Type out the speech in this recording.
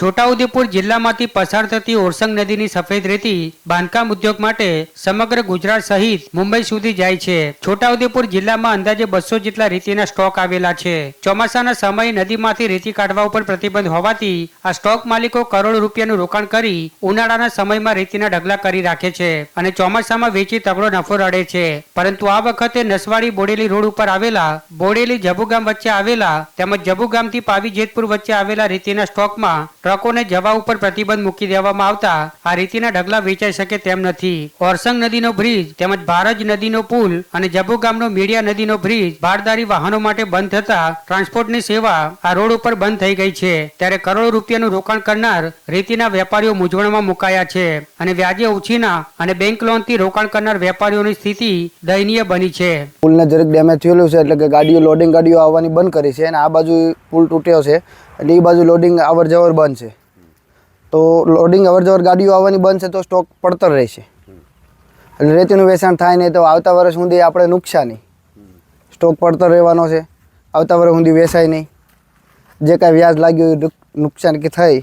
છોટાઉદેપુર જિલ્લામાંથી પસાર થતી ઓરસંગ નદીની સફેદ રેતી બાંધકામ ઉદ્યોગ માટે સમગ્ર ગુજરાત સહિત મુંબઈ સુધી જાય છે. છોટાઉદેપુર જિલ્લામાં અંદાજે બસો જેટલા રેતીના સ્ટોક આવેલા છે. ચોમાસાના સમયે નદીમાંથી રેતી કાઢવા ઉપર પ્રતિબંધ હોવાથી આ સ્ટોક માલિકો કરોડ રૂપિયાનું રોકાણ કરી ઉનાળાના સમયમાં રેતીના ઢગલા કરી રાખે છે અને ચોમાસામાં વેચી તગડો નફો રડે છે. પરંતુ આ વખતે નસવાડી બોડેલી રોડ ઉપર આવેલા બોડેલી જબુગામ વચ્ચે આવેલા તેમજ જબુગામથી પાવી જેતપુર વચ્ચે આવેલા રેતીના સ્ટોકમાં ટ્રકોને જવા ઉપર પ્રતિબંધ મૂકી દેવામાં આવતા આ રીતિના ઢગલા વેચાઈ શકે તેમ નથી. ઓરસંગ નદીનો બ્રિજ તેમજ ભારજ નદીનો પુલ અને જબુ ગામનો મીડિયા નદીનો બ્રિજ ભારદારી વાહનો માટે બંધ થતા ટ્રાન્સપોર્ટની સેવા આ રોડ ઉપર બંધ થઈ ગઈ છે. ત્યારે કરોડો રૂપિયાનું રોકાણ કરનાર રીતિના વેપારીઓ મૂંઝવણમાં મુકાયા છે અને વ્યાજે ઉછીના અને બેંક લોનથી રોકાણ કરનાર વેપારીઓની સ્થિતિ દયનીય બની છે. પુલને જરીક ડેમેજ થયેલું છે એટલે કે ગાડીઓ લોડિંગ ગાડીઓ આવવાની બંધ કરી છે અને આ બાજુ પુલ તૂટ્યો છે. એટલે એ બાજુ લોડિંગ અવર જવર બંધ તો લોડિંગ અવર જવર ગાડીઓ આવવાની બંધ છે તો સ્ટોક પડતર રહેશે. એટલે રેતીનું વેચાણ થાય નહીં તો આવતા વર્ષ સુધી આપણે નુકસાની સ્ટોક પડતર રહેવાનો છે. આવતા વર્ષ સુધી વેચાય નહીં. જે કાંઈ વ્યાજ લાગ્યું નુકસાન કે થઈ